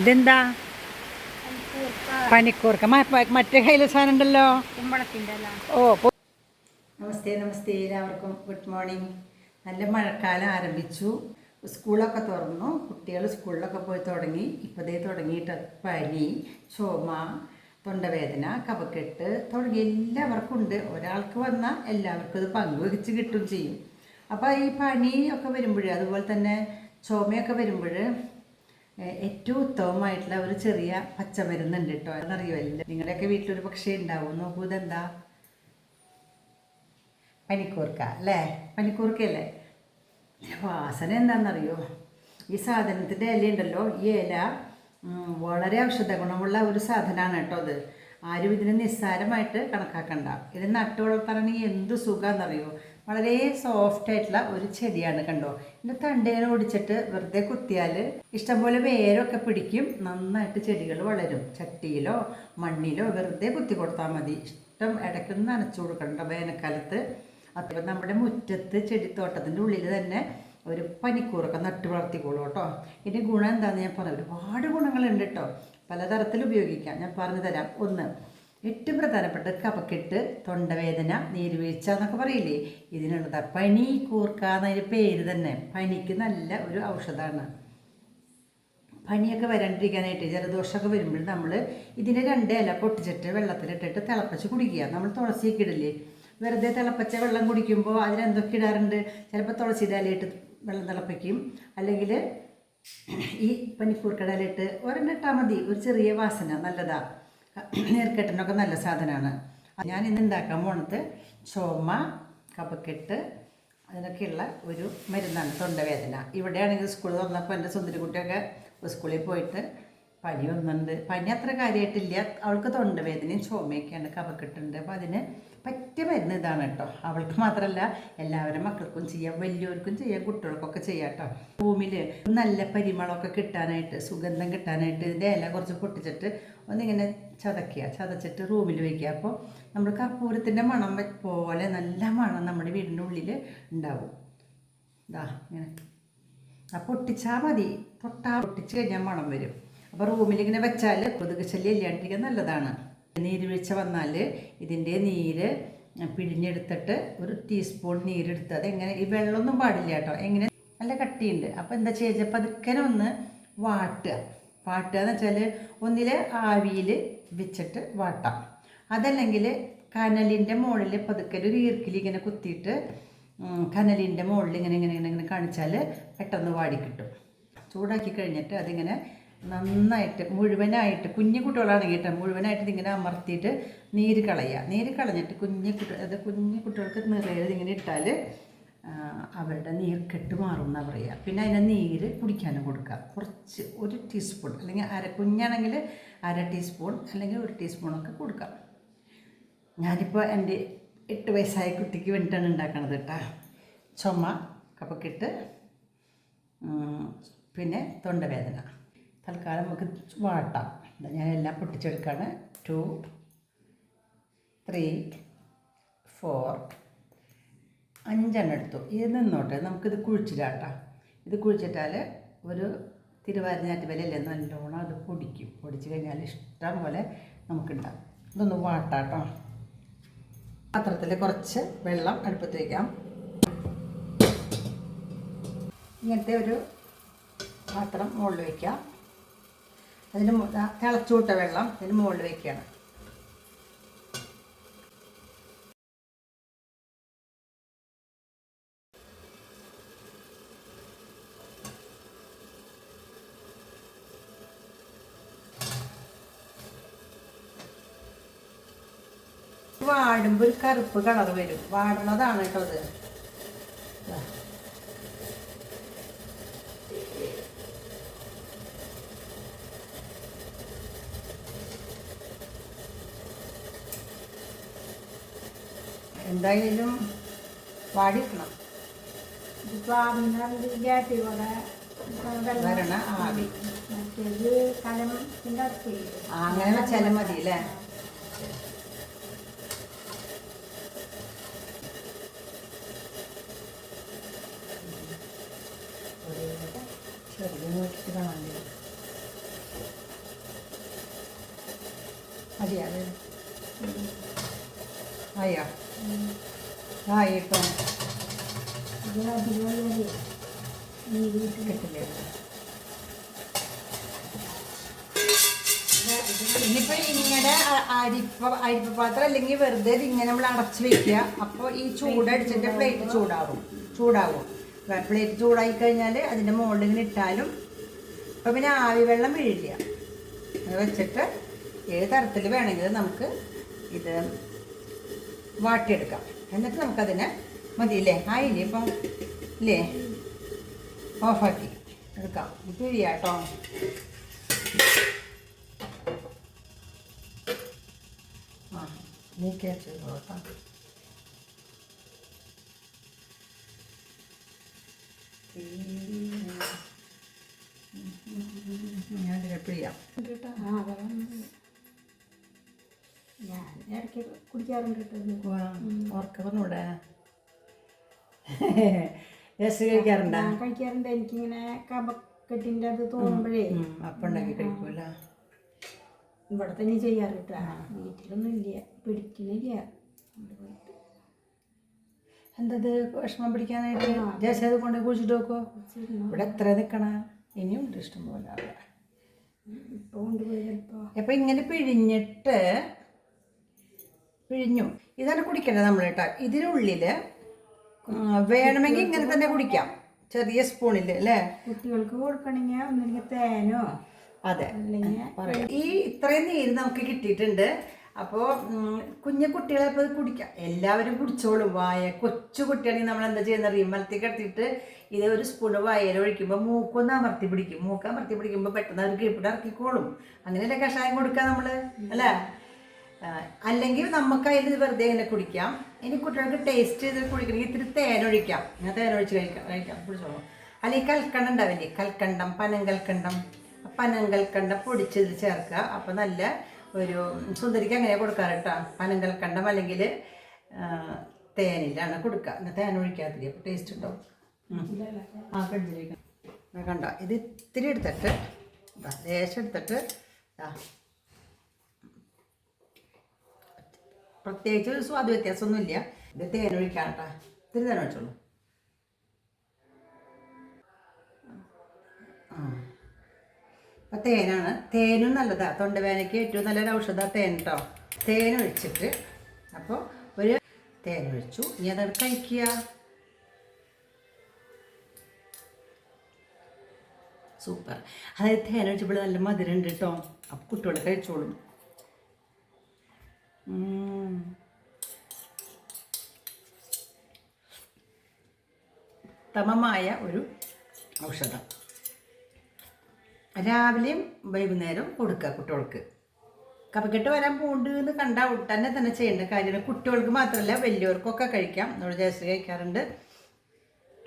ഇതെന്താ? പനിക്കൂർക്ക. മറ്റേ കയ്യിൽ സാധനം ഉണ്ടല്ലോ? ഓ നമസ്തേ നമസ്തേ എല്ലാവർക്കും. ഗുഡ് മോർണിംഗ് നല്ല മഴക്കാലം ആരംഭിച്ചു. സ്കൂളൊക്കെ തുറന്നു. കുട്ടികൾ സ്കൂളിലൊക്കെ പോയി തുടങ്ങി. ഇപ്പോഴേ തുടങ്ങിയിട്ട് പനി ചുമ തൊണ്ടവേദന കഫക്കെട്ട് തുടങ്ങി എല്ലാവർക്കും ഉണ്ട്. ഒരാൾക്ക് വന്നാൽ എല്ലാവർക്കും ഇത് പങ്കുവെച്ച് കിട്ടും ചെയ്യും. അപ്പോൾ ഈ പനി ഒക്കെ വരുമ്പോൾ അതുപോലെ തന്നെ ചുമയൊക്കെ വരുമ്പോൾ ഏറ്റവും ഉത്തമമായിട്ടുള്ള ഒരു ചെറിയ പച്ചമരുന്നുണ്ട് കേട്ടോ. അതെന്നറിയുമല്ലോ നിങ്ങളുടെയൊക്കെ വീട്ടിലൊരു പക്ഷേ ഉണ്ടാവും. നോക്കൂ ഇതെന്താ? പനിക്കൂർക്ക അല്ലേ? പനിക്കൂർക്കയല്ലേ? വാസന എന്താണെന്നറിയോ? ഈ സാധനത്തിന്റെ ഇല ഉണ്ടല്ലോ ഈ ഇല വളരെ ഔഷധ ഗുണമുള്ള ഒരു സാധനമാണ് കേട്ടോ അത്. ആരും ഇതിനെ നിസ്സാരമായിട്ട് കണക്കാക്കണ്ട. ഇത് നട്ടു വളർത്താനാണെങ്കിൽ എന്ത് സുഖമെന്നറിയോ വളരെ സോഫ്റ്റ് ആയിട്ടുള്ള ഒരു ചെടിയാണ് കണ്ടോ? ഇതിന്റെ തണ്ടേനെ ഒടിച്ചിട്ട് വെറുതെ കുത്തിയാൽ ഇഷ്ടംപോലെ വേരൊക്കെ പിടിക്കും. നന്നായിട്ട് ചെടികൾ വളരും. ചട്ടിയിലോ മണ്ണിലോ വെറുതെ കുത്തി കൊടുത്താൽ മതി. ഇഷ്ടം ഇടയ്ക്ക് നനച്ചു കൊടുക്കണ്ട വേനൽക്കാലത്ത്. അപ്പോൾ നമ്മുടെ മുറ്റത്ത് ചെടിത്തോട്ടത്തിന്റെ ഉള്ളിൽ തന്നെ ഒരു പനിക്കൂറൊക്കെ നട്ട് വളർത്തിക്കോളൂ കേട്ടോ. ഇതിന്റെ ഗുണം എന്താണെന്ന് ഞാൻ പറഞ്ഞു ഒരുപാട് ഗുണങ്ങളുണ്ട് കേട്ടോ. പലതരത്തിൽ ഉപയോഗിക്കാം. ഞാൻ പറഞ്ഞു തരാം. ഒന്ന് ഏറ്റവും പ്രധാനപ്പെട്ട കപക്കെട്ട് തൊണ്ടവേദന നീരുവീഴ്ച എന്നൊക്കെ പറയില്ലേ? ഇതിനുള്ളത് പനി കൂർക്ക എന്നതിന്റെ പേര് തന്നെ. പനിക്ക് നല്ല ഒരു ഔഷധമാണ്. പനിയൊക്കെ വരാണ്ടിരിക്കാനായിട്ട് ജലദോഷമൊക്കെ വരുമ്പോൾ നമ്മൾ ഇതിന്റെ രണ്ട് ഇല പൊട്ടിച്ചിട്ട് വെള്ളത്തിലിട്ടിട്ട് തിളപ്പിച്ച് കുടിക്കുക. നമ്മൾ തുളസിയൊക്കെ ഇടില്ലേ? വെറുതെ തിളപ്പിച്ച വെള്ളം കുടിക്കുമ്പോൾ അതിനെന്തൊക്കെ ഇടാറുണ്ട്? ചിലപ്പോൾ തുളസി ഇലയിട്ട് വെള്ളം തിളപ്പിക്കും. അല്ലെങ്കിൽ ഈ പനിക്കൂർ കടലിട്ട് ഒരെണ്ണം ഇട്ടാൽ മതി. ഒരു ചെറിയ വാസന നല്ലതാ. നേർക്കെട്ടനൊക്കെ നല്ല സാധനമാണ് ഞാൻ ഇന്ന് ഉണ്ടാക്കാൻ പോണത് ചുമ കപക്കെട്ട് അതിനൊക്കെയുള്ള ഒരു മരുന്നാണ് തൊണ്ടവേദന. ഇവിടെയാണെങ്കിൽ സ്കൂൾ തുറന്നപ്പോൾ എന്റെ സുന്ദരിക്കുട്ടിയൊക്കെ സ്കൂളിൽ പോയിട്ട് പനി വന്നിട്ടുണ്ട്. പനി അത്ര കാര്യമായിട്ടില്ല അവൾക്ക് തൊണ്ടവേദനയും ചുമയൊക്കെയാണ് കവക്കിട്ടുണ്ട് അപ്പോൾ അതിന് പറ്റിയ മരുന്ന് ഇതാണ് കേട്ടോ. അവൾക്ക് മാത്രമല്ല എല്ലാവരും മക്കൾക്കും ചെയ്യാം വലിയവർക്കും ചെയ്യാം കുട്ടികൾക്കൊക്കെ ചെയ്യാം കേട്ടോ. റൂമിൽ നല്ല പരിമളമൊക്കെ കിട്ടാനായിട്ട് സുഗന്ധം കിട്ടാനായിട്ട് ഇതിന്റെ ഇല കുറച്ച് പൊട്ടിച്ചിട്ട് ഒന്നിങ്ങനെ ചതക്കുക ചതച്ചിട്ട് റൂമിൽ വയ്ക്കുക അപ്പോൾ നമ്മൾ കർപ്പൂരത്തിന്റെ മണം പോലെ നല്ല മണം നമ്മുടെ വീടിന്റെ ഉള്ളിൽ ഉണ്ടാവും. ഇതാ ഇങ്ങനെ. ആ പൊട്ടിച്ചാൽ മതി. തൊട്ടാ പൊട്ടിച്ച് കഴിഞ്ഞാൽ മണം വരും. അപ്പോൾ റൂമിൽ ഇങ്ങനെ വെച്ചാൽ കൊതുക് ശല്യം ഇല്ലാണ്ടിരിക്കാൻ നല്ലതാണ്. നീര് വീഴ്ച വന്നാൽ ഇതിന്റെ നീര് പിഴിഞ്ഞെടുത്തിട്ട് ഒരു ടീസ്പൂൺ നീരെടുത്ത് അത് എങ്ങനെ ഈ വെള്ളമൊന്നും പാടില്ല കേട്ടോ. എങ്ങനെ നല്ല കട്ടിയുണ്ട്. അപ്പോൾ എന്താ ചെയ്യുക പതുക്കനെ ഒന്ന് വാട്ടുക. വാട്ടുക എന്ന് വെച്ചാൽ ഒന്നിൽ ആവിയിൽ വെച്ചിട്ട് വാട്ടാം. അതല്ലെങ്കിൽ കനലിന്റെ മുകളിൽ പതുക്കെ ഒരു ഈർക്കിൽ ഇങ്ങനെ കുത്തിയിട്ട് കനലിന്റെ മുകളിൽ ഇങ്ങനെ ഇങ്ങനെ ഇങ്ങനെ ഇങ്ങനെ കാണിച്ചാൽ പെട്ടെന്ന് വാടി കിട്ടും. ചൂടാക്കി കഴിഞ്ഞിട്ട് അതിങ്ങനെ നന്നായിട്ട് മുഴുവനായിട്ട് കുഞ്ഞു കുട്ടികളാണ് കേട്ടോ മുഴുവനായിട്ട് ഇങ്ങനെ അമർത്തിയിട്ട് നീര് കളയുക. നീര് കളഞ്ഞിട്ട് കുഞ്ഞു കുട്ടി അത് കുഞ്ഞു കുട്ടികൾക്ക് നിറയെ ഇങ്ങനെ ഇട്ടാൽ അവരുടെ അവരുടെ നീർക്കെട്ട് മാറും എന്നാണ് പറയുക പിന്നെ അതിനെ നീര് കുടിക്കാനും കൊടുക്കുക. കുറച്ച് ഒരു ടീസ്പൂൺ അല്ലെങ്കിൽ അര കുഞ്ഞാണെങ്കിൽ അര ടീസ്പൂൺ അല്ലെങ്കിൽ ഒരു ടീസ്പൂണൊക്കെ കൊടുക്കാം ഞാനിപ്പോൾ എന്റെ എട്ട് വയസ്സായ കുട്ടിക്ക് വേണ്ടിയിട്ടാണ് ഉണ്ടാക്കണത് കേട്ടോ. ചുമ കപ്പക്കിട്ട് പിന്നെ തൊണ്ടവേദന. തൽക്കാലം നമുക്ക് വാട്ടാം. ഞാൻ എല്ലാം പൊട്ടിച്ചെടുക്കുകയാണ് ടു ത്രീ ഫോർ. അഞ്ചെണ്ണം എടുത്തു. ഇത് നിന്നോട്ടെ? നമുക്കിത് കുഴിച്ചിടാട്ടാ ഇത് കുഴിച്ചിട്ടാൽ ഒരു തിരുവാതിനാറ്റ് വിലയല്ലേ നല്ലോണം അത് പൊടിക്കും. പൊടിച്ച് കഴിഞ്ഞാൽ ഇഷ്ടം പോലെ നമുക്കുണ്ടാകും ഇതൊന്ന് വാട്ടാട്ടോ. പാത്രത്തിൽ കുറച്ച് വെള്ളം അടുപ്പത്ത് വയ്ക്കാം. ഇങ്ങനത്തെ ഒരു പാത്രം മുകളിൽ വയ്ക്കാം. അതിന് തിളച്ചു വിട്ട വെള്ളം ഇതിന് മുകളിൽ വയ്ക്കുകയാണ് വാടുമ്പോൾ ഒരു കറുപ്പ് കളർ വരും. വാടുന്നതാണ് കേട്ടോ ഇത് എന്തായാലും വാടിക്കണം ഇതിപ്പോൾ ആവുന്നതിന്റെ ഇവിടെ വരണ ആവി മറ്റേത് കലത്തിന്റെ അടുത്ത് അങ്ങനെ വെച്ചാലും മതി അല്ലേ? ചെറുത് നോക്കിയിട്ട് കാണാൻ മതിയാ അത് ഇനിയിപ്പോ ഇങ്ങനെ അരിപ്പ അരിപ്പ പാത്രം അല്ലെങ്കിൽ വെറുതെ ഇങ്ങനെ നമ്മൾ അടച്ചു വെക്കുക. അപ്പോൾ ഈ ചൂടടിച്ചിട്ട് പ്ലേറ്റ് ചൂടാവും. ചൂടാവും. പ്ലേറ്റ് ചൂടായി കഴിഞ്ഞാൽ അതിന്റെ മുകളിൽ ഇങ്ങനെ ഇട്ടാലും ഇപ്പം പിന്നെ ആവി വെള്ളം വീഴില്ല. അത് വെച്ചിട്ട് ഏത് തരത്തിൽ വേണമെങ്കിലും നമുക്ക് ഇത് വാട്ടിയെടുക്കാം. എന്നിട്ട് നമുക്കതിനെ മതിയില്ലേ ആയില്ലേ ഇപ്പം ഇല്ലേ ഓഫാക്കി എടുക്കാം ഇത് ചെയ്യാട്ടോ ആ നീക്കിയാ ചെയ്തോ ഞാൻ ചെയ്യാം കേട്ടോ ആ വെള്ളം ഞാൻ ഇടയ്ക്ക് കുടിക്കാറുണ്ട് കേട്ടോ ഇത്. ഓർക്ക പറഞ്ഞൂടെ രസം കഴിക്കാറുണ്ടാ? കഴിക്കാറുണ്ട്. എനിക്കിങ്ങനെ കപക്കെട്ടിന്റെ അത് തോന്നുമ്പോഴേ. അപ്പം ഉണ്ടാക്കി കഴിക്കൂല. ഇവിടെ തന്നെ ചെയ്യാറ് കേട്ടോ വീട്ടിലൊന്നും ഇല്ല. പിടിക്കുന്നില്ല എന്തത് വിഷമം പിടിക്കാനായിട്ട്? ജേസി അത്. കൊണ്ട് കുഴിച്ചിട്ട് നോക്കോ? ഇവിടെ എത്ര നിൽക്കണ ഇനിയുണ്ട് ഇഷ്ടം പോലെ അവിടെ ഇപ്പോൾ കൊണ്ടുപോയി ചിലപ്പോൾ അപ്പം ഇങ്ങനെ പിഴിഞ്ഞിട്ട് പിഴിഞ്ഞു. ഇതാണ് കുടിക്കേണ്ടത് നമ്മൾ കേട്ടോ? ഇതിനുള്ളിൽ വേണമെങ്കിൽ ഇങ്ങനെ തന്നെ കുടിക്കാം. ചെറിയ സ്പൂണിൽ അല്ലേ? കുട്ടികൾക്ക് കൊടുക്കണമെങ്കിൽ ഒന്നെങ്കിൽ തേനോ? അതെ. ഈ ഇത്രയും നീര് നമുക്ക് കിട്ടിയിട്ടുണ്ട്. അപ്പോൾ കുഞ്ഞു കുട്ടികളെ ഇപ്പോൾ കുടിക്കാം. എല്ലാവരും കുടിച്ചോളും. വായ കൊച്ചു കുട്ടിയാണെങ്കിൽ നമ്മൾ എന്താ ചെയ്യുന്നത്? റീമലത്തിൽ മലത്തിൽ കിടത്തിയിട്ട് ഇത് ഒരു സ്പൂണ് വായയിൽ ഒഴിക്കുമ്പോൾ മൂക്കൊന്ന് അമർത്തി പിടിക്കും. മൂക്ക് അമർത്തി പിടിക്കുമ്പോൾ പെട്ടെന്ന് അവർ കീപ്പിട്ട് ഇറക്കിക്കോളും അങ്ങനെയല്ലേ കഷായം കൊടുക്കുക നമ്മൾ അല്ലേ? അല്ലെങ്കിൽ നമുക്ക് അതിൽ വെറുതെ ഇങ്ങനെ കുടിക്കാം. ഇനി കുട്ടികൾക്ക് ടേസ്റ്റ് ചെയ്ത് കുടിക്കണമെങ്കിൽ ഇത്തിരി തേനൊഴിക്കാം ഞാൻ തേനൊഴിച്ച് കഴിക്കാം കഴിക്കാം കുടിച്ചോളൂ. അല്ലെങ്കിൽ കൽക്കണ്ടം ഉണ്ടാവില്ലേ? കൽക്കണ്ടം പനങ്കൽക്കണ്ടം പനങ്കൽക്കണ്ടം പൊടിച്ചത് ചേർക്കുക. അപ്പോൾ നല്ല ഒരു സുന്ദരിക്ക് അങ്ങനെ കൊടുക്കാറ് കേട്ടോ. പനങ്കൽക്കണ്ടം അല്ലെങ്കിൽ തേനിലാണ് കൊടുക്കുക. എന്നാൽ തേൻ ഒഴിക്കാത്തില്ല അപ്പോൾ ടേസ്റ്റ് ഉണ്ടാവും. ആ ഫ്രിഡ്ജിലേക്ക്. കണ്ട? ഇത് ഇത്തിരി എടുത്തിട്ട് ലേശം എടുത്തിട്ട് പ്രത്യേകിച്ച് സ്വാദ് വ്യത്യാസമൊന്നുമില്ല. ഇത് തേൻ ഒഴിക്കാൻ കേട്ടോ ഇത്തിരി തേൻ ഒഴിച്ചോളൂ. ആ. അപ്പം തേനാണ്. തേനും നല്ലതാണ് തൊണ്ടവേനയ്ക്ക് ഏറ്റവും നല്ലൊരു ഔഷധമാണ് തേൻ കേട്ടോ തേൻ ഒഴിച്ചിട്ട് അപ്പോൾ ഒരു തേൻ ഒഴിച്ചു. ഇനി അതെടുത്ത് കഴിക്കുക. സൂപ്പർ. അതായത് തേൻ ഒഴിച്ചപ്പോൾ നല്ല മധുരം ഉണ്ട് കേട്ടോ അപ്പോൾ കുട്ടികൾ കഴിച്ചോളും. ഉത്തമമായ ഒരു ഔഷധം. രാവിലെയും വൈകുന്നേരവും കൊടുക്കുക കുട്ടികൾക്ക്. കഫക്കെട്ട് വരാൻ പോണ്ട് എന്ന് കണ്ട ഉടനെ തന്നെ ചെയ്യേണ്ട കാര്യമാണ് കുട്ടികൾക്ക് മാത്രമല്ല വലിയവർക്കൊക്കെ കഴിക്കാം. നമ്മൾ ജേഴ്സി കഴിക്കാറുണ്ട്.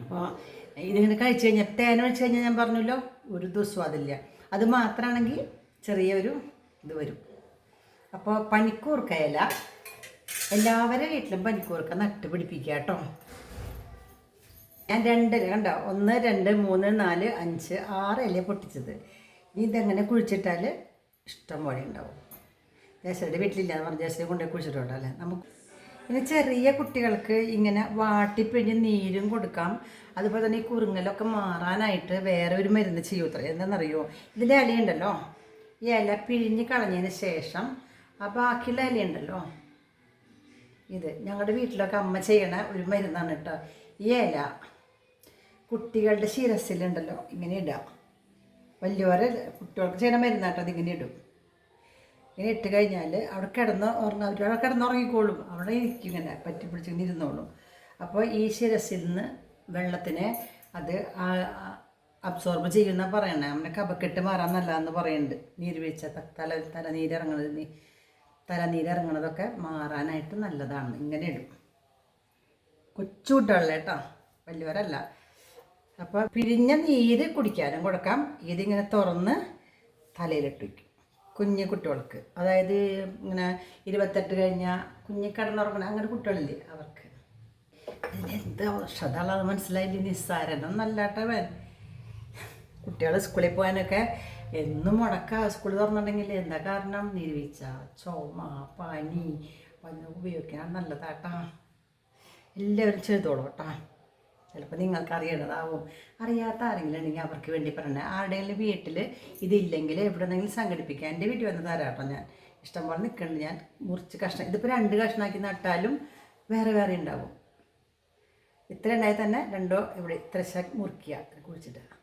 അപ്പോൾ ഇതിങ്ങനെ കഴിച്ചു കഴിഞ്ഞാൽ തേൻ ഒഴിച്ച് കഴിഞ്ഞാൽ ഞാൻ പറഞ്ഞല്ലോ ഒരു ദുസ്വാദില്ല അത് മാത്രമാണെങ്കിൽ ചെറിയൊരു ഇത് വരും. അപ്പോൾ പനിക്കൂർക്ക ഇല. എല്ലാവരുടെ വീട്ടിലും പനിക്കൂർക്ക നട്ട് പിടിപ്പിക്കുക കേട്ടോ. ഞാൻ രണ്ട് കണ്ടോ? ഒന്ന് രണ്ട് മൂന്ന് നാല് അഞ്ച് ആറ് ഇല പൊട്ടിച്ചത്. ഇനി ഇതെങ്ങനെ കുഴിച്ചിട്ടാൽ ഇഷ്ടം പോലെ ഉണ്ടാവും. ജേശയുടെ വീട്ടിലില്ല എന്ന് പറഞ്ഞ് ജേസയെ കൊണ്ടുപോയി കുഴിച്ചിട്ടുണ്ടല്ലേ നമുക്ക് പിന്നെ ചെറിയ കുട്ടികൾക്ക് ഇങ്ങനെ വാട്ടിപ്പിഴിഞ്ഞ് നീരും കൊടുക്കാം. അതുപോലെ തന്നെ ഈ കുറുങ്ങലൊക്കെ മാറാനായിട്ട് വേറെ ഒരു മരുന്ന് ചെയ്യൂത്ര. എന്താണെന്നറിയോ? ഇതിന്റെ ഇലയുണ്ടല്ലോ ഈ ഇല പിഴിഞ്ഞ് കളഞ്ഞതിന് ശേഷം ആ ബാക്കിയുള്ള ഇലയുണ്ടല്ലോ ഇത് ഞങ്ങളുടെ വീട്ടിലൊക്കെ അമ്മ ചെയ്യണ ഒരു മരുന്നാണ് കേട്ടോ ഈ ഇല കുട്ടികളുടെ ശിരസിലുണ്ടല്ലോ ഇങ്ങനെ ഇടാം. വലിയവരെ കുട്ടികൾക്ക് ചെയ്യണ മരുന്നാട്ടോ അതിങ്ങനെ ഇടും. ഇങ്ങനെ ഇട്ട് കഴിഞ്ഞാൽ അവിടെ കിടന്ന് ഉറങ്ങ അവിടെ കിടന്നുറങ്ങിക്കോളും അവിടെ ഇരിക്കും ഇങ്ങനെ പറ്റി പിടിച്ചിങ്ങനെ ഇരുന്നോളും. അപ്പോൾ ഈ ശിരസിൽ നിന്ന് വെള്ളത്തിനെ അത് അബ്സോർബ് ചെയ്യുന്ന പറയണേ. നമ്മുടെ കപക്കെട്ട് മാറാൻ നല്ലതെന്ന് പറയുന്നുണ്ട് നീര് വെച്ചാൽ തല തല നീരിറങ്ങണത് നീ. തലനീരിറങ്ങണതൊക്കെ മാറാനായിട്ട് നല്ലതാണ്. ഇങ്ങനെ ഇടും. കൊച്ചു കേട്ടോ വലിയവരല്ല. അപ്പോൾ പിരിഞ്ഞ നീര് കുടിക്കാനും കൊടുക്കാം. ഇതിങ്ങനെ തുറന്ന് തലയിലിട്ട് വയ്ക്കും. കുഞ്ഞു കുട്ടികൾക്ക്. അതായത് ഇങ്ങനെ ഇരുപത്തെട്ട് കഴിഞ്ഞ കുഞ്ഞു കിടന്നുറങ്ങണ അങ്ങനെ കുട്ടികളില്ലേ അവർക്ക്. ഇതിനെന്ത് ഔഷധമുള്ളത് മനസ്സിലായില്ല? നല്ലാട്ടവൻ കുട്ടികൾ സ്കൂളിൽ പോകാനൊക്കെ എന്നും മുടക്ക. സ്കൂൾ തുറന്നിട്ടുണ്ടെങ്കിൽ എന്താ കാരണം? നിരുവിച്ച ചുമ പനി പനി ഉപയോഗിക്കാൻ നല്ലതാട്ടാ. എല്ലാവരും ചെയ്തോളൂ കേട്ടാ. ചിലപ്പോൾ നിങ്ങൾക്ക് അറിയണതാവും അറിയാത്ത ആരെങ്കിലും ഉണ്ടെങ്കിൽ അവർക്ക് വേണ്ടി പറയണേ. ആരുടെയെങ്കിലും വീട്ടിൽ ഇതില്ലെങ്കിൽ എവിടെന്നെങ്കിലും സംഘടിപ്പിക്കാം എന്റെ വീട്ടിൽ വന്ന് തരാട്ടോ ഞാൻ. ഇഷ്ടംപോലെ നിൽക്കുന്നുണ്ട് ഞാൻ. മുറിച്ച് കഷ്ണം. ഇതിപ്പോൾ രണ്ട് കഷ്ണമാക്കി നട്ടാലും വേറെ വേറെ ഉണ്ടാവും. ഇത്ര ഉണ്ടായി തന്നെ രണ്ടോ ഇവിടെ ഇത്ര മുറിക്കുക കുഴിച്ചിട്ട്